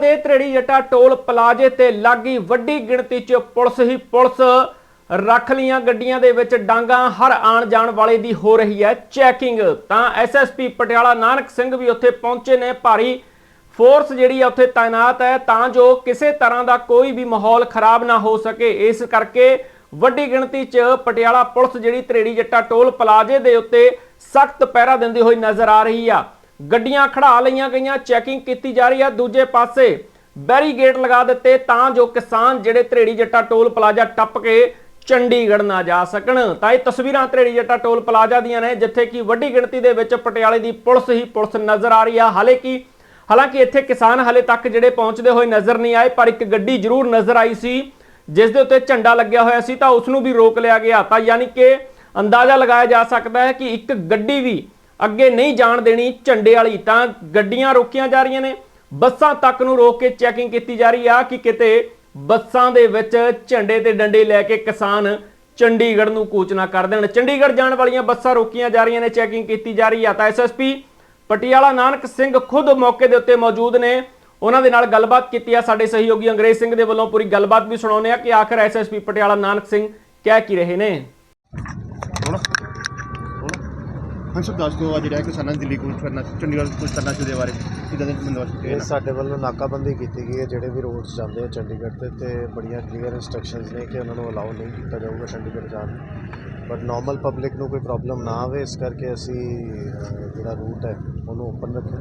ਦੇ ਤਰੇੜੀ ਜੱਟਾ ਟੋਲ ਪਲਾਜ਼ੇ ਤੇ ਲੱਗੀ ਵੱਡੀ ਗਿਣਤੀ 'ਚ ਪੁਲਿਸ ਹੀ ਪੁਲਿਸ। ਰੱਖ ਲੀਆਂ ਗੱਡੀਆਂ ਦੇ ਵਿੱਚ ਡਾਂਗਾ, ਹਰ ਆਣ ਜਾਣ ਵਾਲੇ ਦੀ ਹੋ ਰਹੀ ਹੈ ਚੈਕਿੰਗ। ਤਾਂ ਐਸਐਸਪੀ ਪਟਿਆਲਾ ਨਾਨਕ ਸਿੰਘ ਵੀ ਉੱਥੇ ਪਹੁੰਚੇ ਨੇ। ਭਾਰੀ ਫੋਰਸ ਜਿਹੜੀ ਆ ਉੱਥੇ ਤਾਇਨਾਤ ਹੈ। ਤਾਂ ਜੋ ਕਿਸੇ ਤਰ੍ਹਾਂ ਦਾ ਕੋਈ ਵੀ ਮਾਹੌਲ ਖਰਾਬ ਨਾ ਹੋ ਸਕੇ। ਇਸ ਕਰਕੇ ਵੱਡੀ ਗਿਣਤੀ 'ਚ ਪਟਿਆਲਾ ਪੁਲਿਸ ਜਿਹੜੀ ਤਰੇੜੀ ਜੱਟਾ ਟੋਲ ਪਲਾਜ਼ੇ ਦੇ ਉੱਤੇ ਸਖਤ ਪਹਿਰਾ ਦਿੰਦੀ ਹੋਈ ਨਜ਼ਰ ਆ ਰਹੀ ਆ। ਗੱਡੀਆਂ ਖੜਾ ਲਈਆਂ ਗਈਆਂ ਚੈਕਿੰਗ ਕੀਤੀ ਜਾ ਰਹੀ ਹੈ ਦੂਜੇ ਪਾਸੇ ਬੈਰੀਗੇਟ ਲਗਾ ਦਿੱਤੇ ਤਾਂ ਜੋ ਕਿਸਾਨ ਜਿਹੜੇ ਤਰੇੜੀ ਜੱਟਾ ਟੋਲ ਪਲਾਜ਼ਾ ਟੱਪ ਕੇ ਚੰਡੀਗੜ੍ਹ ਨਾ ਜਾ ਸਕਣ। ਤਾਂ ਇਹ ਤਸਵੀਰਾਂ ਤਰੇੜੀ ਜੱਟਾ ਟੋਲ ਪਲਾਜ਼ਾ ਦੀਆਂ ਨੇ, ਜਿੱਥੇ ਕਿ ਵੱਡੀ ਗਿਣਤੀ ਦੇ ਵਿੱਚ ਪਟਿਆਲੇ ਦੀ ਪੁਲਿਸ ਹੀ ਪੁਲਿਸ ਨਜ਼ਰ ਆ ਰਹੀ ਆ। ਹਾਲੇ ਕਿ ਹਾਲਾਂਕਿ ਇੱਥੇ ਕਿਸਾਨ ਹਲੇ ਤੱਕ ਜਿਹੜੇ ਪਹੁੰਚਦੇ ਹੋਏ ਨਜ਼ਰ ਨਹੀਂ ਆਏ, ਪਰ ਇੱਕ ਗੱਡੀ ਜ਼ਰੂਰ ਨਜ਼ਰ ਆਈ ਸੀ, ਜਿਸ ਦੇ ਉੱਤੇ ਝੰਡਾ ਲੱਗਿਆ ਹੋਇਆ ਸੀ, ਤਾਂ ਉਸ ਨੂੰ ਵੀ ਰੋਕ ਲਿਆ ਗਿਆ। ਤਾਂ ਯਾਨੀ ਕਿ ਅੰਦਾਜ਼ਾ ਲਗਾਇਆ ਜਾ ਸਕਦਾ ਹੈ ਕਿ ਇੱਕ ਗੱਡੀ ਵੀ ਅੱਗੇ ਨਹੀਂ ਜਾਣ ਦੇਣੀ ਝੰਡੇ ਵਾਲੀ, ਤਾਂ ਗੱਡੀਆਂ ਰੋਕੀਆਂ ਜਾ ਰਹੀਆਂ ਨੇ। ਬੱਸਾਂ ਤੱਕ ਨੂੰ ਰੋਕ ਕੇ ਚੈਕਿੰਗ ਕੀਤੀ ਜਾ ਰਹੀ ਆ ਕਿ ਕਿਤੇ ਬੱਸਾਂ ਦੇ ਵਿੱਚ ਝੰਡੇ ਤੇ ਡੰਡੇ ਲੈ ਕੇ ਕਿਸਾਨ ਚੰਡੀਗੜ੍ਹ ਨੂੰ ਕੂਚਨਾ ਕਰ ਦੇਣ। ਚੰਡੀਗੜ੍ਹ ਜਾਣ ਵਾਲੀਆਂ ਬੱਸਾਂ ਰੋਕੀਆਂ ਜਾ ਰਹੀਆਂ ਨੇ ਚੈਕਿੰਗ ਕੀਤੀ ਜਾ ਰਹੀ ਆ। ਤਾਂ ਐਸਐਸਪੀ ਪਟਿਆਲਾ ਨਾਨਕ ਸਿੰਘ ਖੁਦ ਮੌਕੇ ਦੇ ਉੱਤੇ ਮੌਜੂਦ ਨੇ। ਉਹਨਾਂ ਦੇ ਨਾਲ ਗੱਲਬਾਤ ਕੀਤੀ ਆ। ਸਾਡੇ ਸਹਿਯੋਗੀ ਅੰਗਰੇਜ਼ ਸਿੰਘ ਦੇ ਵੱਲੋਂ ਪੂਰੀ ਗੱਲਬਾਤ ਵੀ ਸੁਣਾਉਂਦੇ ਆ ਕਿ ਆਖਰ ਐਸਐਸਪੀ ਪਟਿਆਲਾ ਨਾਨਕ ਸਿੰਘ ਕਹਿ ਕੀ ਰਹੇ ਨੇ। ਹਾਂ ਸਰ ਦੱਸ ਦਿਓ ਅੱਜ ਜਿਹੜਾ ਕਿਸਾਨਾਂ ਨੇ ਦਿੱਲੀ ਕੂਚ ਕਰਨਾ ਚੰਡੀਗੜ੍ਹ ਕੂਚ ਕਰਨਾ ਸੀ ਬਾਰੇ ਕਿਦਾਂ ਦੇ ਬੰਦੋਬਸਤ ਇਹ ਨੇ? ਸਾਡੇ ਵੱਲੋਂ ਨਾਕਾਬੰਦੀ ਕੀਤੀ ਗਈ ਹੈ ਜਿਹੜੇ ਵੀ ਰੋਡਸ ਜਾਂਦੇ ਆ ਚੰਡੀਗੜ੍ਹ ਤੇ ਤੇ ਬੜੀਆਂ ਕਲੀਅਰ ਇਨਸਟਰਕਸ਼ਨਸ ਨੇ ਕਿ ਉਹਨਾਂ ਨੂੰ ਅਲਾਉ ਨਹੀਂ ਕੀਤਾ ਜਾਊਗਾ ਚੰਡੀਗੜ੍ਹ ਜਾਣ ਬਟ ਨਾਰਮਲ ਪਬਲਿਕ ਨੂੰ ਕੋਈ ਪ੍ਰੋਬਲਮ ਨਾ ਆਵੇ ਇਸ ਕਰਕੇ ਅਸੀਂ ਅਹ, ਜਿਹੜਾ ਰੂਟ ਹੈ ਉਹਨੂੰ ਓਪਨ ਰੱਖਿਆ।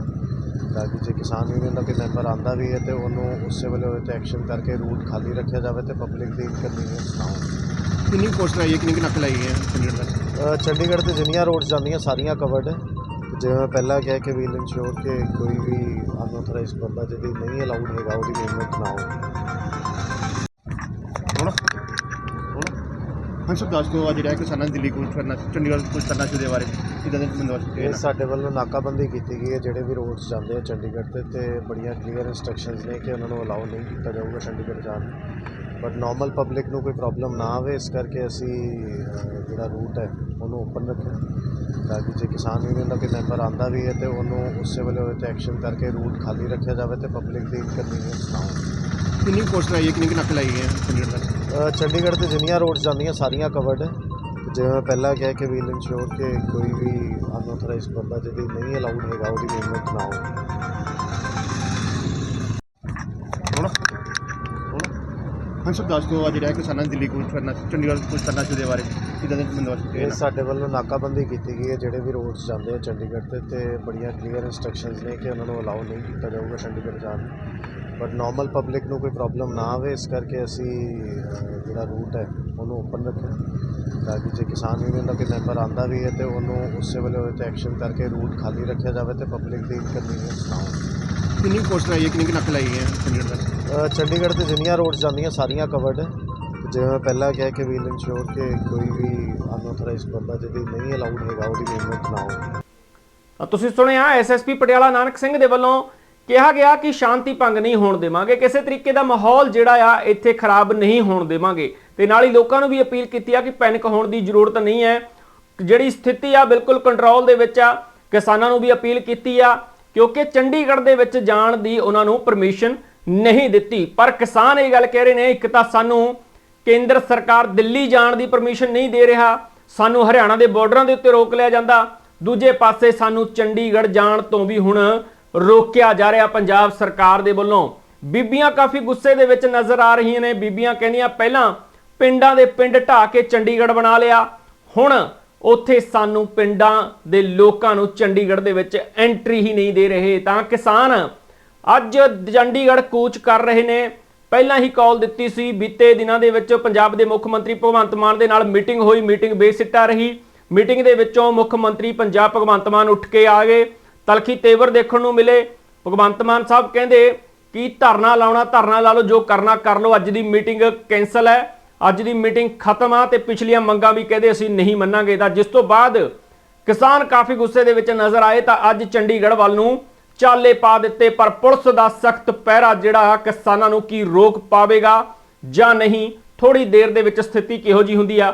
ਤਾਂ ਕਿ ਜੇ ਕਿਸਾਨ ਯੂਨੀਅਨ ਦਾ ਕੋਈ ਮੈਂਬਰ ਆਂਦਾ ਵੀ ਹੈ ਤੇ ਉਹਨੂੰ ਉਸੇ ਵੇਲੇ ਉਹਦੇ ਤੇ ਐਕਸ਼ਨ ਕਰਕੇ ਰੂਟ ਖਾਲੀ ਰੱਖਿਆ ਜਾਵੇ ਤੇ ਪਬਲਿਕ ਦੀ ਇਨਕਨਵੀਨੀਅੰਸ ਨਾ ਹੋਵੇ। ਕਿੰਨੀ ਪੋਸਟ ਆਈ ਹੈ ਕਿੰਨੀ ਕੁ ਨੱਕ ਲਾਈ ਹੈ ਚੰਡੀਗੜ੍ਹ ਤੱਕ? ਅ, ਚੰਡੀਗੜ੍ਹ ਤੇ ਜਿੰਨੀਆਂ ਰੋਡਸ ਜਾਂਦੀਆਂ ਸਾਰੀਆਂ ਕਵਰਡ ਹੈ ਜਿਵੇਂ ਮੈਂ ਪਹਿਲਾਂ ਕਿਹਾ ਕਿ ਵੀਲ ਇੰਸ਼ੋਰ ਕਿ ਕੋਈ ਵੀ ਅਨਆਥੋਰਾਈਜ਼ਡ ਬੰਦਾ ਜਿਹਦੀ ਨਹੀਂ ਅਲਾਉਡ ਹੈਗਾ ਉਹਦੀ ਮੂਵਮੈਂਟ ਨਾ ਹੋਵੇ। ਹੁਣ? ਹੁਣ? ਹਾਂ ਸਰ ਦੱਸ ਦਿਓ ਅੱਜ ਜਿਹੜਾ ਕਿਸਾਨਾਂ ਨੇ ਦਿੱਲੀ ਕੂਚ ਕਰਨਾ ਚੰਡੀਗੜ੍ਹ ਕੂਚ ਕਰਨਾ ਸੀ ਉਹਦੇ ਬਾਰੇ ਕਿਦਾਂ ਦੇ ਬੰਦੋਬਸਤ ਕੀਤੇ ਇਹ ਨੇ ਸਾਡੇ ਵੱਲੋਂ ਨਾਕਾਬੰਦੀ ਕੀਤੀ ਗਈ ਹੈ ਜਿਹੜੇ ਵੀ ਰੋਡਸ ਜਾਂਦੇ ਆ ਚੰਡੀਗੜ੍ਹ ਤੇ ਤੇ ਬੜੀਆਂ ਕਲੀਅਰ ਇਨਸਟਰਕਸ਼ਨਸ ਨੇ ਕਿ ਉਹਨਾਂ ਨੂੰ ਅਲਾਉ ਨਹੀਂ ਕੀਤਾ ਜਾਊਗਾ ਚੰਡੀਗੜ੍ਹ ਜਾਣ ਬਟ ਨਾਰਮਲ ਪਬਲਿਕ ਨੂੰ ਕੋਈ ਪ੍ਰੋਬਲਮ ਨਾ ਆਵੇ ਇਸ ਕਰਕੇ ਅਸੀਂ ਜਿਹੜਾ ਰੂਟ ਹੈ ਉਹਨੂੰ ਓਪਨ ਰੱਖਿਆ। ਤਾਂ ਕਿ ਜੇ ਕਿਸਾਨ ਯੂਨੀਅਨ ਦਾ ਕੋਈ ਮੈਂਬਰ ਆਂਦਾ ਵੀ ਹੈ ਤੇ ਉਹਨੂੰ ਉਸੇ ਵੇਲੇ ਉਹਦੇ ਤੇ ਐਕਸ਼ਨ ਕਰਕੇ ਰੂਟ ਖਾਲੀ ਰੱਖਿਆ ਜਾਵੇ ਤੇ ਪਬਲਿਕ ਦੀ ਇਨਕਨਵੀਨੀਅੰਸ ਨਾ ਹੋਵੇ। ਕਿੰਨੀ ਪੋਸਟ ਆਈ ਹੈ? ਕਿੰਨੀ ਕੁ ਨੱਕ ਲਾਈ ਹੈ ਚੰਡੀਗੜ੍ਹ ਅ, ਚੰਡੀਗੜ੍ਹ ਤੇ ਜਿੰਨੀਆਂ ਰੋਡਸ ਜਾਂਦੀਆਂ ਸਾਰੀਆਂ ਕਵਰਡ ਹੈ। ਜਿਵੇਂ ਮੈਂ ਪਹਿਲਾਂ ਕਿਹਾ ਕਿ ਵੀਲ ਇੰਸ਼ੋਰ ਕਿ ਕੋਈ ਵੀ ਅਨਆਥੋਰਾਈਜ਼ਡ ਬੰਦਾ ਜਿਹਦੀ ਨਹੀਂ ਅਲਾਉਡ ਹੈਗਾ ਉਹਦੀ ਮੂਵਮੈਂਟ ਨਾ ਹੋਵੇ। ਹਾਂ ਸਰ ਦੱਸ ਦਿਓ ਅੱਜ ਜਿਹੜਾ ਕਿਸਾਨਾਂ ਨੇ ਦਿੱਲੀ ਕੂਚ ਕਰਨਾ ਚੰਡੀਗੜ੍ਹ ਕੂਚ ਕਰਨਾ ਸੀ ਉਹਦੇ ਬਾਰੇ ਕਿਦਾਂ ਦੇ ਬੰਦੋਬਸਤ ਕੀਤੇ ਇਹ ਸਾਡੇ ਵੱਲੋਂ ਨਾਕਾਬੰਦੀ ਕੀਤੀ ਗਈ ਹੈ ਜਿਹੜੇ ਵੀ ਰੋਡਸ ਜਾਂਦੇ ਆ ਚੰਡੀਗੜ੍ਹ ਤੇ ਤੇ ਬੜੀਆਂ ਕਲੀਅਰ ਇਨਸਟਰਕਸ਼ਨਸ ਨੇ ਕਿ ਉਹਨਾਂ ਨੂੰ ਅਲਾਉ ਨਹੀਂ ਕੀਤਾ ਜਾਊਗਾ ਚੰਡੀਗੜ੍ਹ ਜਾਣ ਬਟ ਨਾਰਮਲ ਪਬਲਿਕ ਨੂੰ ਕੋਈ ਪ੍ਰੋਬਲਮ ਨਾ ਆਵੇ ਇਸ ਕਰਕੇ ਅਸੀਂ ਜਿਹੜਾ ਰੂਟ ਹੈ ਉਹਨੂੰ ਓਪਨ ਰੱਖਿਆ। ਤਾਂ ਕਿ ਜੇ ਕਿਸਾਨ ਯੂਨੀਅਨ ਦਾ ਕੋਈ ਮੈਂਬਰ ਆਂਦਾ ਵੀ ਹੈ ਤੇ ਉਹਨੂੰ ਉਸੇ ਵੇਲੇ ਉਹਦੇ ਤੇ ਐਕਸ਼ਨ ਕਰਕੇ ਰੂਟ ਖਾਲੀ ਰੱਖਿਆ ਜਾਵੇ ਤੇ ਪਬਲਿਕ ਦੀ ਇਨਕਨਵੀਨੀਅੰਸ ਨਾ ਹੋਵੇ। ਕਿੰਨੀ ਪੋਸਟ ਆਈ ਹੈ ਕਿੰਨੀ ਕੁ ਨੱਕ ਲਾਈ ਹੈ ਚੰਡੀਗੜ੍ਹ ਅ, ਚੰਡੀਗੜ੍ਹ ਤੇ ਜਿੰਨੀਆਂ ਰੋਡਸ ਜਾਂਦੀਆਂ, ਸਾਰੀਆਂ ਕਵਰਡ ਹੈ ਜਿਵੇਂ ਮੈਂ ਪਹਿਲਾਂ ਕਿਹਾ ਕਿ ਵੀਲ ਇੰਸ਼ੋਰ ਕਿ ਕੋਈ ਵੀ ਅਨਆਥੋਰਾਈਜ਼ਡ ਬੰਦਾ ਜਿਹਦੀ ਨਹੀਂ ਅਲਾਉਡ ਹੈਗਾ, ਉਹਦੀ ਮੂਵਮੈਂਟ ਨਾ ਹੋਵੇ। ਤਾਂ ਤੁਸੀਂ ਸੁਣਿਆ ਐਸਐਸਪੀ ਪਟਿਆਲਾ ਨਾਨਕ ਸਿੰਘ ਦੇ ਵੱਲੋਂ ਕਿਹਾ ਗਿਆ ਕਿ ਸ਼ਾਂਤੀ ਭੰਗ ਨਹੀਂ ਹੋਣ ਦੇਵਾਂਗੇ। ਕਿਸੇ ਤਰੀਕੇ ਦਾ ਮਾਹੌਲ ਜਿਹੜਾ ਆ, ਇੱਥੇ ਖਰਾਬ ਨਹੀਂ ਹੋਣ ਦੇਵਾਂਗੇ। ਤੇ ਨਾਲ ਹੀ ਲੋਕਾਂ ਨੂੰ ਵੀ ਅਪੀਲ ਕੀਤੀ ਆ ਕਿ ਪੈਨਿਕ ਹੋਣ ਦੀ ਜ਼ਰੂਰਤ ਨਹੀਂ ਹੈ। ਜਿਹੜੀ ਸਥਿਤੀ ਆ, ਬਿਲਕੁਲ ਕੰਟਰੋਲ ਦੇ ਵਿੱਚ ਆ। ਕਿਸਾਨਾਂ ਨੂੰ ਵੀ ਅਪੀਲ ਕੀਤੀ ਆ, ਕਿਉਂਕਿ ਚੰਡੀਗੜ੍ਹ ਦੇ ਵਿੱਚ ਜਾਣ ਦੀ ਉਹਨਾਂ ਨੂੰ ਪਰਮਿਸ਼ਨ ਨਹੀਂ ਦਿੱਤੀ। ਪਰ ਕਿਸਾਨ ਇਹ ਗੱਲ ਕਹਿ ਰਹੇ ਨੇ, ਇੱਕ ਤਾਂ ਸਾਨੂੰ ਕੇਂਦਰ ਸਰਕਾਰ ਦਿੱਲੀ ਜਾਣ ਦੀ ਪਰਮਿਸ਼ਨ ਨਹੀਂ ਦੇ ਰਿਹਾ, ਸਾਨੂੰ ਹਰਿਆਣਾ ਦੇ ਬਾਰਡਰਾਂ ਦੇ ਉੱਤੇ ਰੋਕ ਲਿਆ ਜਾਂਦਾ। ਦੂਜੇ ਪਾਸੇ ਸਾਨੂੰ ਚੰਡੀਗੜ੍ਹ ਜਾਣ ਤੋਂ ਵੀ ਹੁਣ ਰੋਕਿਆ ਜਾ ਰਿਹਾ ਪੰਜਾਬ ਸਰਕਾਰ ਦੇ ਵੱਲੋਂ। ਬੀਬੀਆਂ ਕਾਫੀ ਗੁੱਸੇ ਦੇ ਵਿੱਚ ਨਜ਼ਰ ਆ ਰਹੀਆਂ ਨੇ। ਬੀਬੀਆਂ ਕਹਿੰਦੀਆਂ ਪਹਿਲਾਂ ਪਿੰਡਾਂ ਦੇ ਪਿੰਡ ਢਾ ਕੇ ਚੰਡੀਗੜ੍ਹ ਬਣਾ ਲਿਆ। ਹੁਣ ਉੱਥੇ ਸਾਨੂੰ ਪਿੰਡਾਂ ਦੇ ਲੋਕਾਂ ਨੂੰ ਚੰਡੀਗੜ੍ਹ ਦੇ ਵਿੱਚ ਐਂਟਰੀ ਹੀ ਨਹੀਂ ਦੇ ਰਹੇ। ਤਾਂ ਕਿਸਾਨ ਅੱਜ ਚੰਡੀਗੜ੍ਹ ਕੂਚ ਕਰ ਰਹੇ ਨੇ। ਪਹਿਲਾਂ ਹੀ ਕਾਲ ਦਿੱਤੀ ਸੀ। ਬੀਤੇ ਦਿਨਾਂ ਦੇ ਵਿੱਚ ਪੰਜਾਬ ਦੇ ਮੁੱਖ ਮੰਤਰੀ ਭਗਵੰਤ ਮਾਨ ਦੇ ਨਾਲ ਮੀਟਿੰਗ ਹੋਈ। ਮੀਟਿੰਗ ਬੇਸਿੱਟਾ ਰਹੀ। ਮੀਟਿੰਗ ਦੇ ਵਿੱਚੋਂ ਮੁੱਖ ਮੰਤਰੀ ਪੰਜਾਬ ਭਗਵੰਤ ਮਾਨ ਉੱਠ ਕੇ ਆ ਗਏ। ਤਲਖੀ ਤੇਵਰ ਦੇਖਣ ਨੂੰ ਮਿਲੇ। ਭਗਵੰਤ ਮਾਨ ਸਾਹਿਬ ਕਹਿੰਦੇ ਕਿ ਧਰਨਾ ਲਾਉਣਾ, ਧਰਨਾ ਲਾ ਲਓ, ਜੋ ਕਰਨਾ ਕਰ ਲਓ। ਅੱਜ ਦੀ ਮੀਟਿੰਗ ਕੈਨਸਲ ਹੈ। ਅੱਜ ਦੀ ਮੀਟਿੰਗ ਖਤਮ ਆ ਤੇ ਪਿਛਲੀਆਂ ਮੰਗਾਂ ਵੀ ਕਹਿੰਦੇ ਅਸੀਂ ਨਹੀਂ ਮੰਨਾਂਗੇ। ਤਾਂ ਜਿਸ ਤੋਂ ਬਾਅਦ ਕਿਸਾਨ ਕਾਫੀ ਗੁੱਸੇ ਦੇ ਵਿੱਚ ਨਜ਼ਰ ਆਏ ਤਾਂ ਅੱਜ ਚੰਡੀਗੜ੍ਹ ਵੱਲ ਨੂੰ ਚਾਲੇ ਪਾ ਦਿੱਤੇ, ਪਰ ਪੁਲਿਸ ਦਾ ਸਖਤ ਪਹਿਰਾ ਜਿਹੜਾ ਕਿਸਾਨਾਂ ਨੂੰ ਕੀ ਰੋਕ ਪਾਵੇਗਾ ਜਾਂ ਨਹੀਂ ਥੋੜੀ ਦੇਰ ਦੇ ਵਿੱਚ ਸਥਿਤੀ ਕਿਹੋ ਜੀ ਹੁੰਦੀ ਆ।